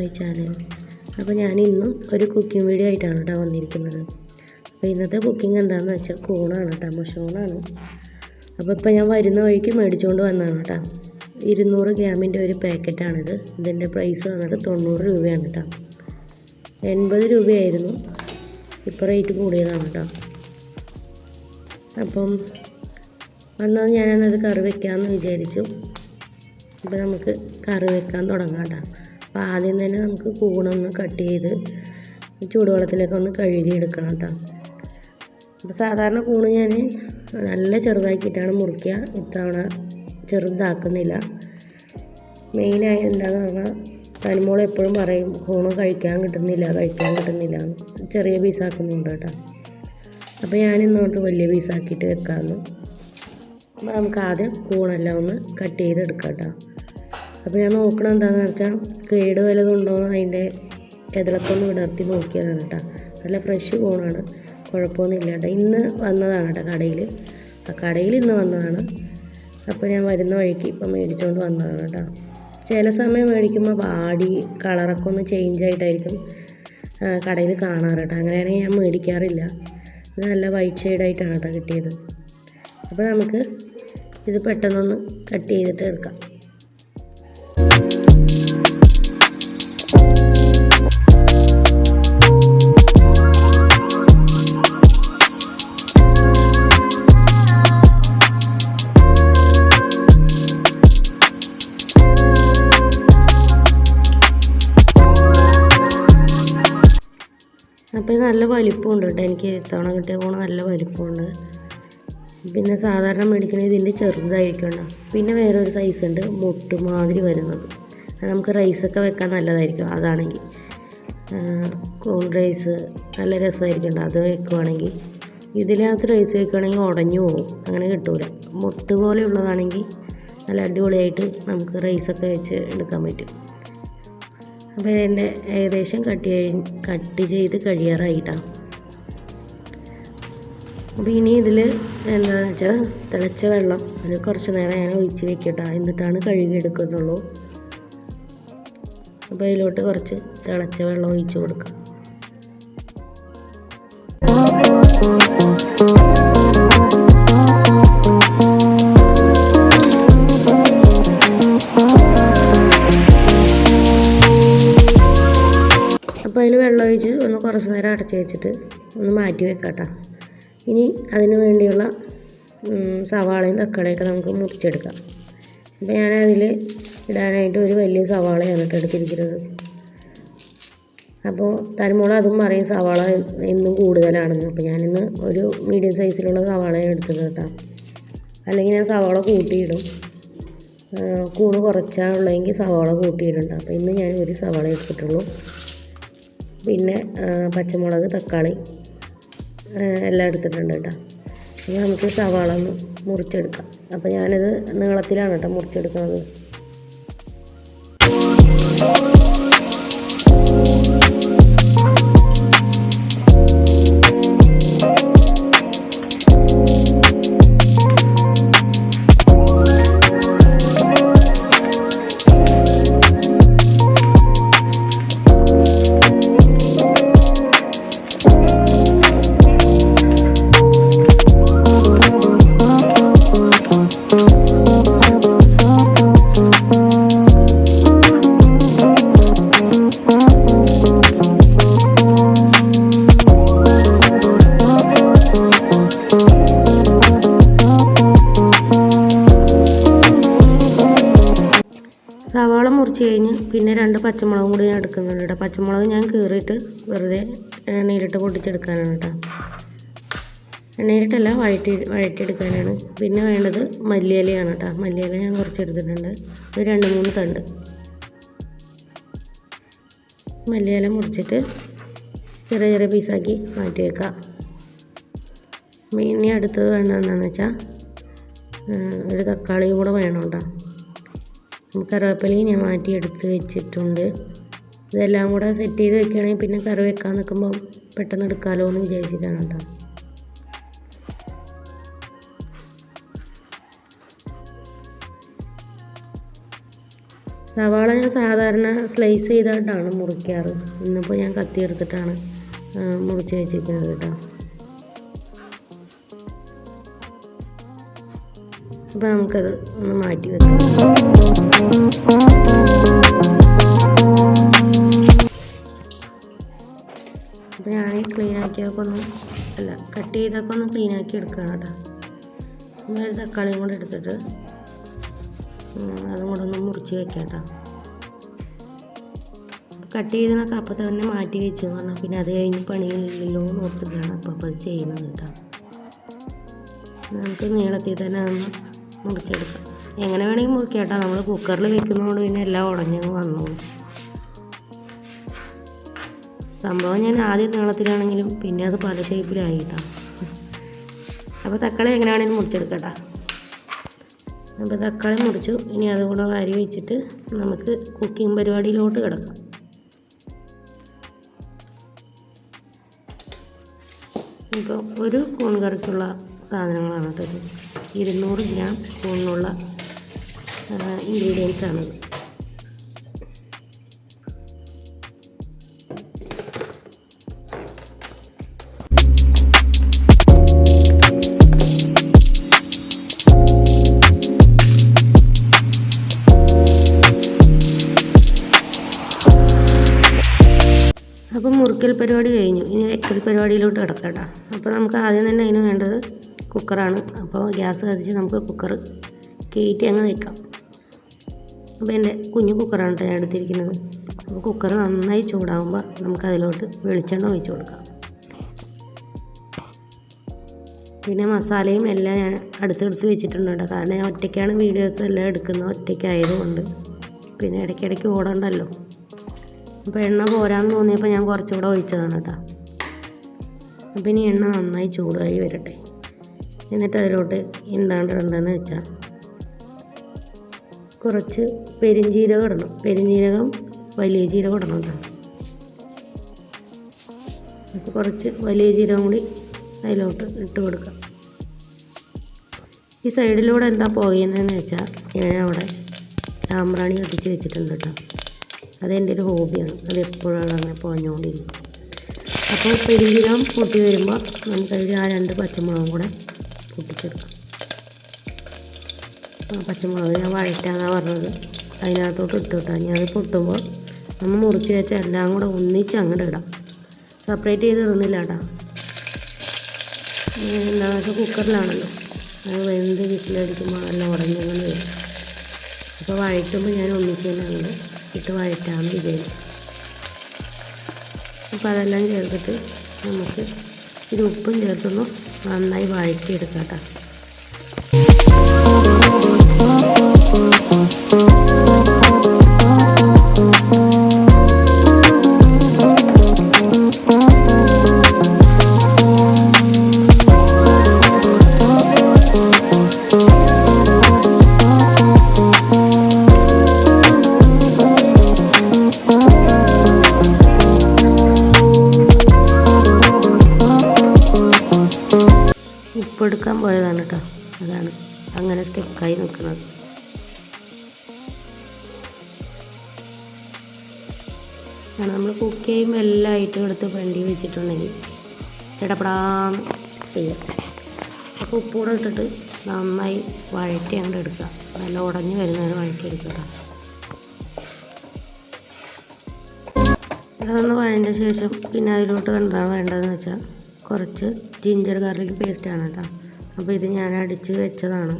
My channel. അപ്പോൾ ഞാൻ ഇന്നും ഒരു കുക്കിംഗ് വീഡിയോ ആയിട്ടാണ് കേട്ടോ വന്നിരിക്കുന്നത്. അപ്പോൾ ഇന്നത്തെ കുക്കിംഗ് എന്താണെന്ന് വെച്ചാൽ കൂണാണ് കേട്ടോ മഷൂണാണ്. അപ്പോൾ ഇപ്പോൾ ഞാൻ വരുന്ന വഴിക്ക് മേടിച്ചുകൊണ്ട് വന്നതാണ് കേട്ടോ. ഇരുന്നൂറ് ഗ്രാമിന്റെ ഒരു പാക്കറ്റാണിത്. ഇതിന്റെ പ്രൈസ് വന്നിട്ട് തൊണ്ണൂറ് രൂപയാണ് കേട്ടോ. എൺപത് രൂപയായിരുന്നു. ഇപ്പോൾ റേറ്റ് കൂടിയതാണ് കേട്ടോ. അപ്പം വന്നത് ഞാനന്നത് കറി വെക്കാമെന്ന് വിചാരിച്ചു. അപ്പോൾ നമുക്ക് കറി വെക്കാൻ തുടങ്ങാം കേട്ടോ. അപ്പോൾ ആദ്യം തന്നെ നമുക്ക് കൂണൊന്ന് കട്ട് ചെയ്ത് ചൂടുവെള്ളത്തിലേക്ക് ഒന്ന് കഴുകി എടുക്കണം കേട്ടോ. അപ്പോൾ സാധാരണ കൂണ് ഞാൻ നല്ല ചെറുതാക്കിയിട്ടാണ് മുറിക്കുക. ഇത്തവണ ചെറുതാക്കുന്നില്ല. മെയിനായി എന്താണെന്ന് പറഞ്ഞാൽ തനിമോൾ എപ്പോഴും പറയും കൂണ് കഴിക്കാൻ കിട്ടുന്നില്ല കഴിക്കാൻ കിട്ടുന്നില്ല. ചെറിയ പീസാക്കുന്നുണ്ട് കേട്ടോ. അപ്പോൾ ഞാൻ ഇന്നോട്ട് വലിയ പീസാക്കിയിട്ട് വെക്കാമെന്ന് അപ്പോൾ നമുക്ക് ആദ്യം കൂണെല്ലാം ഒന്ന് കട്ട് ചെയ്തെടുക്കാം കേട്ടോ. അപ്പോൾ ഞാൻ നോക്കണം എന്താണെന്ന് വെച്ചാൽ കേട് വലതുണ്ടോ അതിന്റെ എതിളൊക്കെ ഒന്ന് വിടർത്തി നോക്കിയതാണ് കേട്ടോ. നല്ല ഫ്രഷ് കോണാണ് കുഴപ്പമൊന്നുമില്ല കേട്ടോ. ഇന്ന് വന്നതാണ് കേട്ടോ കടയിൽ ആ കടയിൽ ഇന്ന് വന്നതാണ്. അപ്പോൾ ഞാൻ വരുന്ന വഴിക്ക് ഇപ്പം മേടിച്ചുകൊണ്ട് വന്നതാണ് കേട്ടോ. ചില സമയം മേടിക്കുമ്പോൾ വാടി കളറൊക്കെ ഒന്ന് ചേഞ്ച് ആയിട്ടായിരിക്കും കടയിൽ കാണാറ് കേട്ടോ. അങ്ങനെയാണെങ്കിൽ ഞാൻ മേടിക്കാറില്ല. നല്ല വൈറ്റ് ഷെയ്ഡായിട്ടാണ് കേട്ടോ കിട്ടിയത്. അപ്പോൾ നമുക്ക് ഇത് പെട്ടെന്നൊന്ന് കട്ട് ചെയ്തിട്ട് എടുക്കാം. വലിപ്പമുണ്ട് കേട്ടോ. എനിക്ക് ഇത്തവണ കിട്ടിയ ഫോൺ നല്ല വലിപ്പമുണ്ട്. പിന്നെ സാധാരണ മേടിക്കുന്നത് ഇതിന്റെ ചെറുതായിരിക്കണം പിന്നെ വേറൊരു സൈസ് ഉണ്ട് മുട്ടുമാതിരി വരുന്നത്. നമുക്ക് റൈസൊക്കെ വെക്കാൻ നല്ലതായിരിക്കും അതാണെങ്കിൽ. കോൺ റൈസ് നല്ല രസമായിരിക്കും അത് വെക്കുവാണെങ്കിൽ. ഇതിനകത്ത് റൈസ് വെക്കുകയാണെങ്കിൽ ഉടഞ്ഞു പോകും. അങ്ങനെ കിട്ടൂല. മുട്ട് പോലെയുള്ളതാണെങ്കിൽ നല്ല അടിപൊളിയായിട്ട് നമുക്ക് റൈസൊക്കെ വെച്ച് എടുക്കാൻ പറ്റും. അപ്പോൾ ഇതിന്റെ ഏകദേശം കട്ട് കട്ട് ചെയ്ത് കഴിയാറായിട്ടാണ് അപ്പോൾ ഇനി ഇതിൽ എന്താണെന്ന് വെച്ചാൽ തിളച്ച വെള്ളം അതിൽ കുറച്ച് നേരം ഞാൻ ഒഴിച്ച് വെക്കട്ടെ. എന്നിട്ടാണ് കഴുകി എടുക്കുന്നുള്ളൂ. അപ്പോൾ അതിലോട്ട് കുറച്ച് തിളച്ച വെള്ളം ഒഴിച്ചു കൊടുക്കാം. അപ്പോൾ അതിൽ വെള്ളം ഒഴിച്ച് ഒന്ന് കുറച്ച് നേരം അടച്ച് വെച്ചിട്ട് ഒന്ന് മാറ്റി വെക്കട്ടോ. ഇനി അതിന് വേണ്ടിയുള്ള സവാളയും തക്കാളിയൊക്കെ നമുക്ക് മുറിച്ചെടുക്കാം. അപ്പോൾ ഞാനതിൽ ഇടാനായിട്ട് ഒരു വലിയ സവാളയാണ് കേട്ടോ എടുത്തിരിക്കുന്നത്. അപ്പോൾ തരുമ്പോൾ അതും പറയും സവാള എന്നും കൂടുതലാണെന്ന്. അപ്പോൾ ഞാനിന്ന് ഒരു മീഡിയം സൈസിലുള്ള സവാളയാണ് എടുത്തത് കേട്ടോ. അല്ലെങ്കിൽ ഞാൻ സവാള കൂട്ടിയിടും. കൂണ് കുറച്ചാണുള്ളതെങ്കിൽ സവാള കൂട്ടിയിടുന്നുണ്ട് അപ്പോൾ ഇന്ന് ഞാൻ ഒരു സവാള എടുത്തിട്ടുള്ളൂ. പിന്നെ പച്ചമുളക് തക്കാളി എല്ലാം എടുത്തിട്ടുണ്ട് കേട്ടോ. അപ്പോൾ നമുക്ക് സവാള ഒന്ന് മുറിച്ചെടുക്കാം. അപ്പോൾ ഞാനിത് നീളത്തിലാണ് കേട്ടോ മുറിച്ചെടുക്കുന്നത്. കഴിഞ്ഞ് പിന്നെ രണ്ട് പച്ചമുളകും കൂടി ഞാൻ എടുക്കുന്നുണ്ട് കേട്ടോ പച്ചമുളക് ഞാൻ കീറിയിട്ട് വെറുതെ എണ്ണയിലിട്ട് പൊട്ടിച്ചെടുക്കാനാണ് കേട്ടോ എണ്ണയിലിട്ടല്ല വഴറ്റി വഴറ്റിയെടുക്കാനാണ്. പിന്നെ വേണ്ടത് മല്ലിയിലയാണ് കേട്ടോ മല്ലിയില ഞാൻ കുറച്ച് എടുത്തിട്ടുണ്ട് ഒരു രണ്ട് മൂന്ന് തണ്ട്. മല്ലിയില മുറിച്ചിട്ട് ചെറിയ ചെറിയ പീസാക്കി മാറ്റി വെക്കാം ഇനി അടുത്തത് വേണ്ടതെന്താണെന്ന് വെച്ചാൽ ഒരു തക്കാളിയും കൂടെ വേണം കേട്ടോ കറിവേപ്പിലയും ഞാൻ മാറ്റി എടുത്ത് വെച്ചിട്ടുണ്ട്. ഇതെല്ലാം കൂടെ സെറ്റ് ചെയ്ത് വെക്കുകയാണെങ്കിൽ പിന്നെ കറി വെക്കാൻ നിൽക്കുമ്പോൾ പെട്ടെന്ന് എടുക്കാമല്ലോ എന്ന് വിചാരിച്ചിട്ടാണ് കേട്ടോ. സവാള ഞാൻ സാധാരണ സ്ലൈസ് ചെയ്തിട്ടാണ് മുറിക്കാറ്. ഇന്നിപ്പോൾ ഞാൻ കത്തി എടുത്തിട്ടാണ് മുറിച്ച് വെച്ചിരിക്കുന്നത് കേട്ടോ. അപ്പോൾ നമുക്കത് ഒന്ന് മാറ്റി വെക്കാം. അപ്പോൾ ഞാൻ ക്ലീൻ ആക്കിയപ്പോൾ ഒന്ന് അല്ല കട്ട് ചെയ്തപ്പോൾ ഒന്ന് ക്ലീൻ ആക്കി എടുക്കുകയാണ് കേട്ടോ. ഒരു തക്കാളിയും കൂടെ എടുത്തിട്ട് അതും കൂടെ ഒന്ന് മുറിച്ച് വെക്കാം കേട്ടോ. കട്ട് ചെയ്തതൊക്കെ അപ്പം തന്നെ മാറ്റി വെച്ചു പറഞ്ഞാൽ പിന്നെ അത് കഴിഞ്ഞ് പണിയില്ലല്ലോ എന്ന് ഓർത്തിട്ടാണ് അപ്പം അത് ചെയ്യുന്നത് കേട്ടോ. നമുക്ക് നീളത്തിൽ തന്നെ അതൊന്ന് മുറിച്ചെടുക്കാം എങ്ങനെ വേണമെങ്കിൽ മുറിക്കാം കേട്ടോ നമ്മൾ കുക്കറിൽ വെക്കുന്നതുകൊണ്ട് പിന്നെ എല്ലാം ഉടഞ്ഞങ്ങ് വന്നോളും സംഭവം ഞാൻ ആദ്യം നീളത്തിലാണെങ്കിലും പിന്നെ അത് പല ഷേപ്പിലായിട്ടാ അപ്പോൾ തക്കാളി എങ്ങനെയാണെങ്കിലും മുറിച്ചെടുക്കട്ടാ. അപ്പോൾ തക്കാളി മുറിച്ചു. ഇനി അതുകൂടെ വാരി വെച്ചിട്ട് നമുക്ക് കുക്കിംഗ് പരിപാടിയിലോട്ട് കിടക്കാം. ഇപ്പോൾ ഒരു കൂൺ കറിക്കുള്ള സാധനങ്ങളാണ് ഇത് ഇരുന്നൂറ് ഗ്രാം കൂണിനുള്ള ഇൻഗ്രീഡിയൻസ് പരിപാടി കഴിഞ്ഞു. ഇനി വെക്കൽ പരിപാടിയിലോട്ട് കിടക്കാം അപ്പോൾ നമുക്ക് ആദ്യം തന്നെ അതിന് വേണ്ടത് കുക്കറാണ്. അപ്പോൾ ഗ്യാസ് കത്തിച്ച് നമുക്ക് കുക്കർ കയറ്റി അങ്ങ് വെക്കാം. അപ്പോൾ എന്റെ കുഞ്ഞു കുക്കറാണ് ഞാൻ എടുത്തിരിക്കുന്നത്. അപ്പോൾ കുക്കർ നന്നായി ചൂടാകുമ്പോൾ നമുക്കതിലോട്ട് വെളിച്ചെണ്ണ ഒഴിച്ച് കൊടുക്കാം. പിന്നെ മസാലയും എല്ലാം ഞാൻ അടുത്തെടുത്ത് വെച്ചിട്ടുണ്ട് കേട്ടോ. കാരണം ഞാൻ ഒറ്റയ്ക്കാണ് വീഡിയോസ് എല്ലാം എടുക്കുന്നത് ഒറ്റയ്ക്കായതുകൊണ്ട്. പിന്നെ ഇടയ്ക്കിടയ്ക്ക് ഓടണ്ടല്ലോ. അപ്പോൾ എണ്ണ പോരാന്ന് തോന്നിയപ്പോൾ ഞാൻ കുറച്ചുകൂടെ ഒഴിച്ചതാണ് കേട്ടോ. അപ്പം ഇനി എണ്ണ നന്നായി ചൂടായി വരട്ടെ. എന്നിട്ട് അതിലോട്ട് എന്താണ് ഇടേണ്ടതെന്ന് വെച്ചാൽ കുറച്ച് പെരിഞ്ജീരകം ഇടണം. പെരിഞ്ജീരകം വലിയ ജീരകം ഇടണം കേട്ടോ. അപ്പോൾ കുറച്ച് വലിയ ജീരകം കൂടി അതിലോട്ട് ഇട്ട് കൊടുക്കാം. ഈ സൈഡിലൂടെ എന്താ പോകുന്നതെന്ന് വെച്ചാൽ ഞാൻ അവിടെ സാമ്പ്രാണി കത്തിച്ച് വെച്ചിട്ടുണ്ട് കേട്ടോ. അതെന്റെ ഒരു ഹോബിയാണ്. അത് എപ്പോഴും അങ്ങനെ പോഞ്ഞുകൊണ്ടിരിക്കും അപ്പോൾ പെരുംജീരകം പൊട്ടി വരുമ്പോൾ നമുക്കതിൽ ആ രണ്ട് പച്ചമുളകും കൂടെ പൊട്ടിച്ചെടുക്കാം. ആ പച്ചമുളക് ഞാൻ വഴറ്റാന്നാണ് പറഞ്ഞത്. അതിനകത്തോട്ട് ഇട്ട് ഞാൻ അത് പൊട്ടുമ്പോൾ നമ്മൾ മുറിച്ച് വെച്ച എല്ലാം കൂടെ ഒന്നിച്ച് അങ്ങോട്ട് ഇടാം. സെപ്പറേറ്റ് ചെയ്ത് ഇടുന്നില്ല കേട്ടോ. വെച്ചാൽ കുക്കറിലാണല്ലോ. അത് വെന്ത് വിസിലടിക്കുമ്പോൾ നല്ല ഉടഞ്ഞങ്ങനെ വരും. അപ്പോൾ വഴറ്റുമ്പോൾ ഞാൻ ഒന്നിച്ച് തന്നെ അങ്ങോട്ട് ഇട്ട് വഴറ്റാമെന്ന് വിചാരിച്ചു അപ്പോൾ അതെല്ലാം ചേർത്തിട്ട് നമുക്ക് ഇത് ഉപ്പും ചേർത്തൊന്ന് നന്നായി വഴറ്റിയെടുക്കാം കേട്ടോ. ഉപ്പെടുക്കാൻ പോയതാണ് കേട്ടോ അതാണ് അങ്ങനെ സ്റ്റെക്കായി നിൽക്കുന്നത്. കാരണം നമ്മൾ കുക്ക് ചെയ്യുമ്പോൾ എല്ലാ ഐറ്റം എടുത്ത് വണ്ടി വെച്ചിട്ടുണ്ടെങ്കിൽ ഇടപെടാന്ന് ചെയ്യാം. അപ്പോൾ ഉപ്പൂടെ ഇട്ടിട്ട് നന്നായി വഴറ്റി അങ്ങോട്ട് എടുക്കുക. നല്ല ഉടഞ്ഞ് വരുന്നവരെ വഴറ്റി എടുക്കുക അതൊന്ന് വഴണ്ട ശേഷം പിന്നെ അതിലോട്ട് എന്താണ് വേണ്ടതെന്ന് വെച്ചാൽ കുറച്ച് ജിഞ്ചർ ഗാർലിക് പേസ്റ്റാണ് കേട്ടോ. അപ്പോൾ ഇത് ഞാൻ അടിച്ച് വെച്ചതാണ്.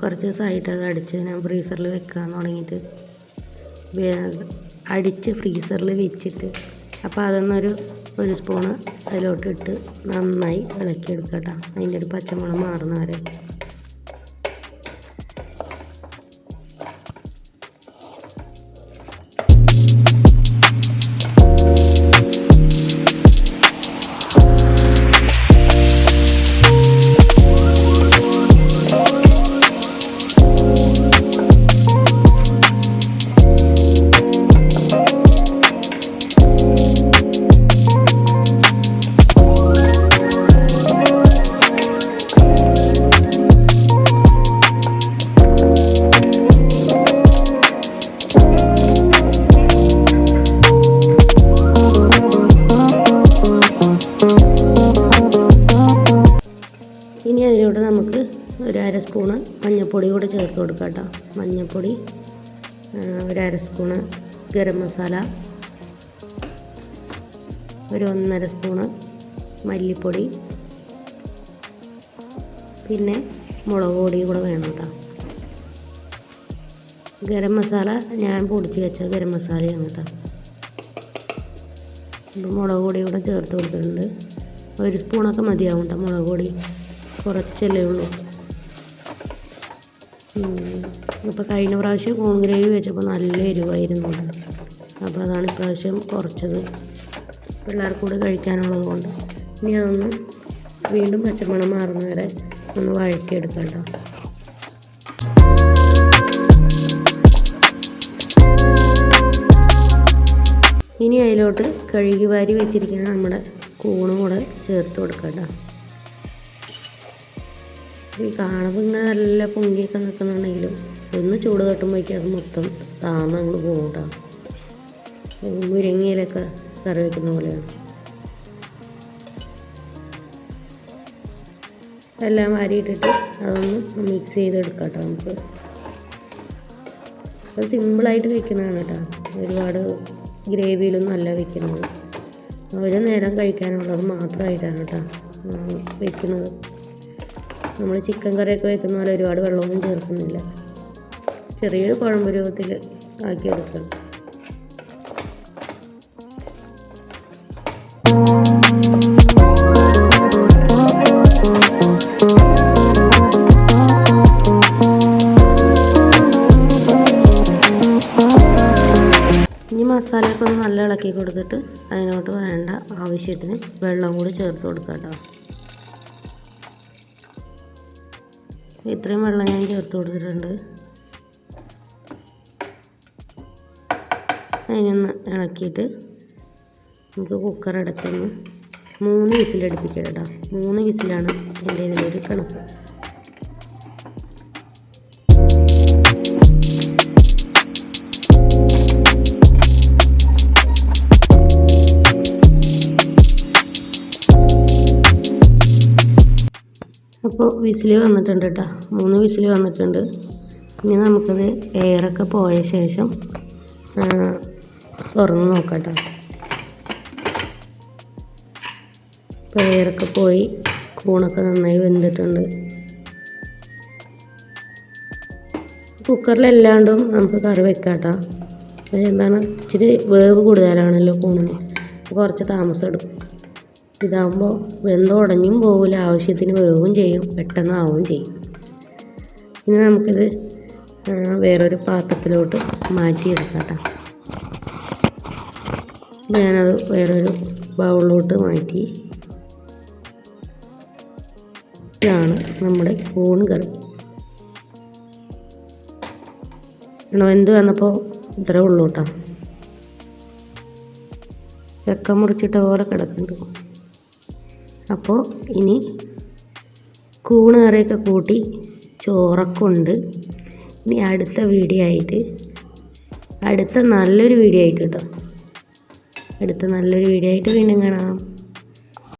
കുറച്ച് ദിവസമായിട്ട് അത് അടിച്ച് ഞാൻ ഫ്രീസറിൽ വെക്കാൻ തുടങ്ങിയിട്ട് അടിച്ച് ഫ്രീസറിൽ വെച്ചിട്ട് അപ്പോൾ അതൊന്നൊരു ഒരു സ്പൂണ് അതിലോട്ടിട്ട് നന്നായി ഇളക്കിയെടുക്കുക കേട്ടോ അതിന്റെ ഒരു പച്ചമുളക് മാറുന്ന വരെ. ചേർത്ത് കൊടുക്കാം കേട്ടോ. മഞ്ഞൾപ്പൊടി ഒരു അര സ്പൂണ് ഗരം മസാല ഒരു ഒന്നര സ്പൂണ് മല്ലിപ്പൊടി പിന്നെ മുളക് പൊടി കൂടെ വേണം കേട്ടോ. ഗരം മസാല ഞാൻ പൊടിച്ച് വെച്ച ഗരം മസാലയാണ് കേട്ടോ. മുളക് പൊടി കൂടെ ചേർത്ത് കൊടുത്തിട്ടുണ്ട്. ഒരു സ്പൂണൊക്കെ മതിയാവും കേട്ടോ മുളക് പൊടി. കുറച്ചല്ലേ ഉള്ളൂ. ഇപ്പോൾ കഴിഞ്ഞ പ്രാവശ്യം കോൺഗ്രേവി വെച്ചപ്പോൾ നല്ല എരിവായിരുന്നു അപ്പോൾ അതാണ് ഇപ്രാവശ്യം കുറച്ചത് പിള്ളേർക്ക് കൂടെ കഴിക്കാനുള്ളത് കൊണ്ട്. ഇനി അതൊന്ന് വീണ്ടും പച്ചമണം മാറുന്ന വരെ ഒന്ന് വഴക്കിയെടുക്കണ്ട ഇനി അതിലോട്ട് കഴുകി വാരി വെച്ചിരിക്കുന്ന നമ്മുടെ കൂണും കൂടെ ചേർത്ത് കൊടുക്കാം കേട്ടോ. ഈ കാണുമ്പോൾ ഇങ്ങനെ നല്ല പൊങ്ങിയൊക്കെ നിൽക്കുന്നുണ്ടെങ്കിലും ഒന്ന് ചൂട് തട്ടുമ്പോഴേക്കും അത് മൊത്തം താന്ന് അങ്ങ് പോകും കേട്ടോ മുരിങ്ങയിലൊക്കെ കറി വയ്ക്കുന്ന പോലെയാണ്. എല്ലാം വാരിയിട്ടിട്ട് അതൊന്ന് മിക്സ് ചെയ്തെടുക്കാം കേട്ടോ നമുക്ക്. അത് സിമ്പിളായിട്ട് വെക്കുന്നതാണ് കേട്ടോ ഒരുപാട് ഗ്രേവിയിലൊന്നും അല്ല വെക്കുന്നത് ഒരു നേരം കഴിക്കാനുള്ളത് മാത്രമായിട്ടാണ് കേട്ടോ വെക്കുന്നത്. നമ്മൾ ചിക്കൻ കറിയൊക്കെ വെക്കുന്ന പോലെ ഒരുപാട് വെള്ളമൊന്നും ചേർക്കുന്നില്ല. ചെറിയൊരു കുഴമ്പ് രൂപത്തിൽ ആക്കി എടുക്കണം ഇനി മസാലയൊക്കെ ഒന്ന് നല്ല ഇളക്കി കൊടുത്തിട്ട് അതിനോട്ട് വേണ്ട ആവശ്യത്തിന് വെള്ളം കൂടി ചേർത്ത് കൊടുക്കാം കേട്ടോ. ഇത്രയും വെള്ളം ഞാൻ ചേർത്ത് കൊടുത്തിട്ടുണ്ട്. അതിനൊന്ന് ഇളക്കിയിട്ട് നമുക്ക് കുക്കർ അടച്ചൊന്ന് മൂന്ന് വിസിലടുപ്പിക്കാം കേട്ടോ. മൂന്ന് വിസിലാണ് എന്റെ ഇതിലൊരു കണക്ക് അപ്പോൾ വിസിൽ വന്നിട്ടുണ്ട് കേട്ടോ മൂന്ന് വിസിൽ വന്നിട്ടുണ്ട്. ഇനി നമുക്കത് എയറൊക്കെ പോയ ശേഷം തുറന്ന് നോക്കാം കേട്ടോ ഇപ്പോൾ എയറൊക്കെ പോയി കൂണൊക്കെ നന്നായി വെന്തിട്ടുണ്ട്. കുക്കറിലല്ലാണ്ടും നമുക്ക് കറി വെക്കാം കേട്ടോ പക്ഷേ എന്താണ് ഇച്ചിരി വേവ് കൂടുതലാണല്ലോ കൂണിന് കുറച്ച് താമസം എടുക്കും. ഇതാകുമ്പോൾ വെന്തുടഞ്ഞും പോകില്ല ആവശ്യത്തിന് വേവും ചെയ്യും. പെട്ടെന്ന് ആവുകയും ചെയ്യും. ഇനി നമുക്കിത് വേറൊരു പാത്രത്തിലോട്ട് മാറ്റിയെടുക്കാം കേട്ടോ ഞാനത് വേറൊരു ബൗളിലോട്ട് മാറ്റി. ഇതാണ് നമ്മുടെ കൂൺ കറി. വെന്ത് വന്നപ്പോൾ ഇത്രേ ഉള്ളൂ കേട്ടോ ചക്ക മുറിച്ചിട്ട പോലെ കിടക്കുന്നുണ്ട്. അപ്പോൾ ഇനി കൂണ് കറിയൊക്കെ കൂട്ടി ചോറൊക്കെ ഇനി അടുത്ത വീഡിയോ ആയിട്ട് അടുത്ത നല്ലൊരു വീഡിയോ ആയിട്ട് കേട്ടോ. അടുത്ത നല്ലൊരു വീഡിയോ ആയിട്ട് വീണ്ടും കാണാം.